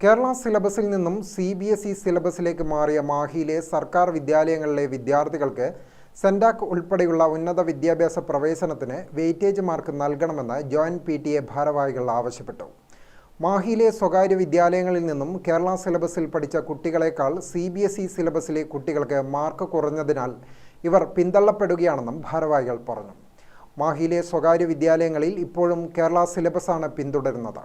കേരള സിലബസിൽ നിന്നും C B S E സിലബസിലേക്ക് മാറിയ മാഹിയിലെ സർക്കാർ വിദ്യാലയങ്ങളിലെ വിദ്യാർത്ഥികൾക്ക് സെൻഡാക്ക് ഉൾപ്പെടെയുള്ള ഉന്നത വിദ്യാഭ്യാസ പ്രവേശനത്തിന് വെയിറ്റേജ് മാർക്ക് നൽകണമെന്ന് ജോയിന്റ് പി ടി എ ഭാരവാഹികൾ ആവശ്യപ്പെട്ടു. മാഹിയിലെ സ്വകാര്യ വിദ്യാലയങ്ങളിൽ നിന്നും കേരള സിലബസിൽ പഠിച്ച കുട്ടികളെക്കാൾ സി ബി എസ് ഇ സിലബസിലെ കുട്ടികൾക്ക് മാർക്ക് കുറഞ്ഞതിനാൽ ഇവർ പിന്തള്ളപ്പെടുകയാണെന്നും ഭാരവാഹികൾ പറഞ്ഞു. മാഹിയിലെ സ്വകാര്യ വിദ്യാലയങ്ങളിൽ ഇപ്പോഴും കേരള സിലബസാണ് പിന്തുടരുന്നത്.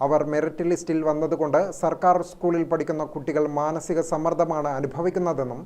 അവർ മെറിറ്റ് ലിസ്റ്റിൽ വന്നതുകൊണ്ട് സർക്കാർ സ്കൂളിൽ പഠിക്കുന്ന കുട്ടികൾ മാനസിക സമ്മർദ്ദമാണ് അനുഭവിക്കുന്നതെന്നും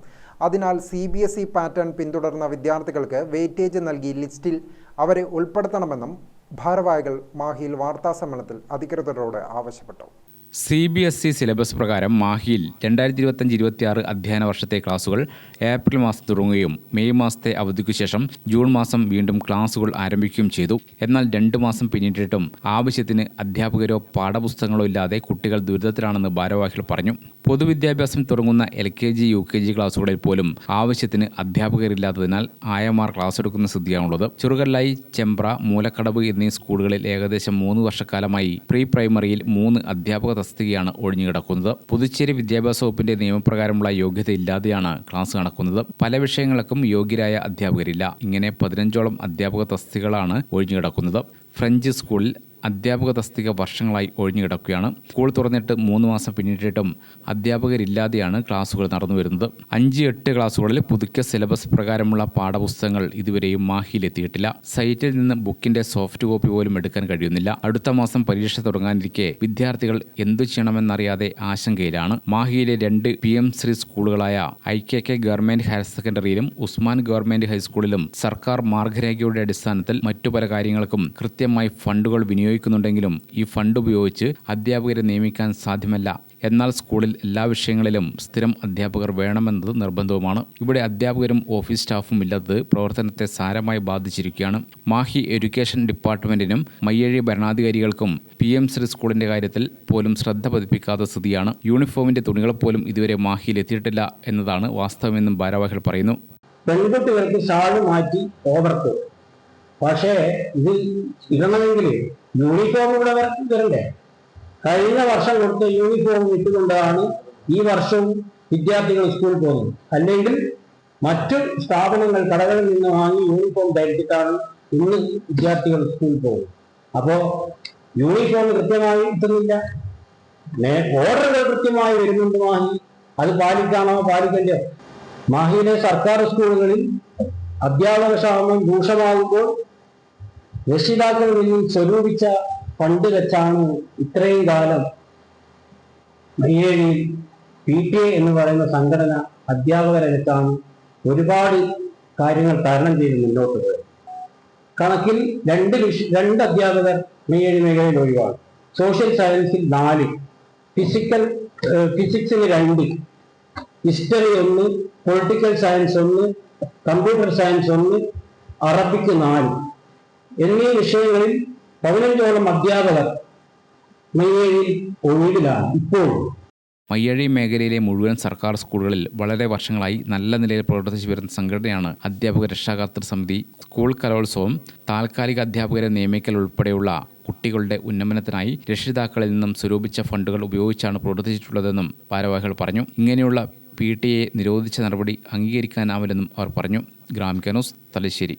അതിനാൽ C B S E pattern പിന്തുടർന്ന വിദ്യാർത്ഥികൾക്ക് വെയിറ്റേജ് നൽകി ലിസ്റ്റിൽ അവരെ ഉൾപ്പെടുത്തണമെന്നും ഭാരവാഹികൾ മാഹിയിൽ വാർത്താസമ്മേളനത്തിൽ അധികൃതരോട് ആവശ്യപ്പെട്ടു. C B S E syllabus പ്രകാരം മാഹിയിൽ രണ്ടായിരത്തി ഇരുപത്തഞ്ച് ഇരുപത്തിയാറ് അധ്യയന വർഷത്തെ ക്ലാസുകൾ ഏപ്രിൽ മാസം തുടങ്ങുകയും മെയ് മാസത്തെ അവധിക്കു ശേഷം ജൂൺ മാസം വീണ്ടും ക്ലാസുകൾ ആരംഭിക്കുകയും ചെയ്തു. എന്നാൽ രണ്ട് മാസം പിന്നിട്ടിട്ടും ആവശ്യത്തിന് അധ്യാപകരോ പാഠപുസ്തകങ്ങളോ ഇല്ലാതെ കുട്ടികൾ ദുരിതത്തിലാണെന്ന് ഭാരവാഹികൾ പറഞ്ഞു. പൊതുവിദ്യാഭ്യാസം തുടങ്ങുന്ന L K G U K G ക്ലാസുകളിൽ പോലും ആവശ്യത്തിന് അധ്യാപകരില്ലാത്തതിനാൽ ആയമാർ ക്ലാസ് എടുക്കുന്ന സ്ഥിതിയാണുള്ളത്. ചെറുകല്ലായി ചെമ്പ്ര മൂലക്കടവ് എന്നീ സ്കൂളുകളിൽ ഏകദേശം മൂന്ന് വർഷക്കാലമായി പ്രീ പ്രൈമറിയിൽ മൂന്ന് അധ്യാപക തസ്തികയാണ് ഒഴിഞ്ഞുകിടക്കുന്നത്. പുതുച്ചേരി വിദ്യാഭ്യാസ വകുപ്പിന്റെ നിയമപ്രകാരമുള്ള യോഗ്യത ഇല്ലാതെയാണ് ക്ലാസ് നടക്കുന്നത്. പല വിഷയങ്ങൾക്കും യോഗ്യരായ അധ്യാപകരില്ല. ഇങ്ങനെ പതിനഞ്ചോളം അധ്യാപക തസ്തികകളാണ് ഒഴിഞ്ഞുകിടക്കുന്നത്. ഫ്രഞ്ച് സ്കൂളിൽ അധ്യാപക തസ്തിക വർഷങ്ങളായി ഒഴിഞ്ഞുകിടക്കുകയാണ് സ്കൂൾ തുറന്നിട്ട് മൂന്ന് മാസം പിന്നിട്ടിട്ടും അധ്യാപകരില്ലാതെയാണ് ക്ലാസുകൾ നടന്നു വരുന്നത്. അഞ്ച് എട്ട് ക്ലാസുകളിൽ പുതുക്കിയ സിലബസ് പ്രകാരമുള്ള പാഠപുസ്തകങ്ങൾ ഇതുവരെയും മാഹിയിലെത്തിയിട്ടില്ല. സൈറ്റിൽ നിന്ന് ബുക്കിന്റെ സോഫ്റ്റ് കോപ്പി പോലും എടുക്കാൻ കഴിയുന്നില്ല. അടുത്ത മാസം പരീക്ഷ തുടങ്ങാനിരിക്കെ വിദ്യാർത്ഥികൾ എന്തു ചെയ്യണമെന്നറിയാതെ ആശങ്കയിലാണ്. മാഹിയിലെ രണ്ട് P M Shri സ്കൂളുകളായ I K K government higher സെക്കൻഡറിയിലും Usman government ഹൈസ്കൂളിലും സർക്കാർ മാർഗരേഖയുടെ അടിസ്ഥാനത്തിൽ മറ്റു പല കാര്യങ്ങൾക്കും കൃത്യമായി ഫണ്ടുകൾ വിനിയോഗിക്കുന്നുണ്ടെങ്കിലും ഈ ഫണ്ട് ഉപയോഗിച്ച് അധ്യാപകരെ നിയമിക്കാൻ സാധ്യമല്ല. എന്നാൽ സ്കൂളിൽ എല്ലാ വിഷയങ്ങളിലും സ്ഥിരം അധ്യാപകർ വേണമെന്നത് നിർബന്ധവുമാണ്. ഇവിടെ അധ്യാപകരും ഓഫീസ് സ്റ്റാഫും ഇല്ലാത്തത് പ്രവർത്തനത്തെ സാരമായി ബാധിച്ചിരിക്കുകയാണ്. മാഹി എഡ്യൂക്കേഷൻ ഡിപ്പാർട്ട്മെന്റിനും മയ്യഴി ഭരണാധികാരികൾക്കും പി എം ശ്രീ സ്കൂളിന്റെ കാര്യത്തിൽ പോലും ശ്രദ്ധ പതിപ്പിക്കാത്ത സ്ഥിതിയാണ്. യൂണിഫോമിന്റെ തുണികൾ പോലും ഇതുവരെ മാഹിയിൽ എത്തിയിട്ടില്ല എന്നതാണ് വാസ്തവമെന്നും ഭാരവാഹികൾ പറയുന്നു. പെൺകുട്ടികൾക്ക് ഷാൾ മാറ്റി ഓവർക്ക് പക്ഷേ ഇത് ഇടണമെങ്കിൽ യൂണിഫോം ഇവിടെ വരണ്ടേ കഴിഞ്ഞ വർഷം കൊടുത്ത യൂണിഫോം ഇട്ടുകൊണ്ടാണ് ഈ വർഷവും വിദ്യാർത്ഥികൾ സ്കൂളിൽ പോകുന്നത്. അല്ലെങ്കിൽ മറ്റു സ്ഥാപനങ്ങൾ കടകളിൽ നിന്ന് വാങ്ങി യൂണിഫോം ധരിച്ചിട്ടാണ് ഇന്ന് വിദ്യാർത്ഥികൾ സ്കൂളിൽ പോകുന്നത്. അപ്പോ യൂണിഫോം കൃത്യമായി കിട്ടുന്നില്ല. ഓർഡറുകൾ കൃത്യമായി വരുന്നുണ്ട് വാങ്ങി അത് പാലിക്കാണോ പാലിക്കണ്ടോ മാഹിയിലെ സർക്കാർ സ്കൂളുകളിൽ അധ്യാപക ക്ഷാമം രൂക്ഷമാകുമ്പോൾ രക്ഷിതാക്കളിൽ നിന്നും സ്വരൂപിച്ച ഫണ്ട് വെച്ചാണ് ഇത്രയും കാലം മയ്യേഴിയിൽ പി ടി എ എന്ന് പറയുന്ന സംഘടന അധ്യാപകരെ വെച്ചാണ് ഒരുപാട് കാര്യങ്ങൾ തരണം ചെയ്ത് മുന്നോട്ട് പോയത്. കണക്കിൽ രണ്ട് രണ്ട് അധ്യാപകർ മയ്യേഴി മേഖലയിൽ ഒഴിവാണ്. സോഷ്യൽ സയൻസിൽ നാല് ഫിസിക്കൽ ഫിസിക്സിന് രണ്ട് ഹിസ്റ്ററി ഒന്ന് പൊളിറ്റിക്കൽ സയൻസ് ഒന്ന് കമ്പ്യൂട്ടർ സയൻസ് ഒന്ന് അറബിക്ക് നാല്. എന്നീ വിഷയങ്ങളിൽ പതിനഞ്ചോളം അധ്യാപകർ മയ്യേഴിയിൽ ഒഴിവിലാണ് ഇപ്പോൾ. മയ്യഴി മേഖലയിലെ മുഴുവൻ സർക്കാർ സ്കൂളുകളിൽ വളരെ വർഷങ്ങളായി നല്ല നിലയിൽ പ്രവർത്തിച്ചു വരുന്ന സംഘടനയാണ് അധ്യാപക രക്ഷാകർത്തൃ സമിതി. സ്കൂൾ കലോത്സവം താൽക്കാലിക അധ്യാപകരെ നിയമിക്കൽ ഉൾപ്പെടെയുള്ള കുട്ടികളുടെ ഉന്നമനത്തിനായി രക്ഷിതാക്കളിൽ നിന്നും സ്വരൂപിച്ച ഫണ്ടുകൾ ഉപയോഗിച്ചാണ് പ്രവർത്തിച്ചിട്ടുള്ളതെന്നും ഭാരവാഹികൾ പറഞ്ഞു. ഇങ്ങനെയുള്ള പി ടി എ നിരോധിച്ച നടപടി അംഗീകരിക്കാനാവില്ലെന്നും അവർ പറഞ്ഞു. Gramika news Thalassery.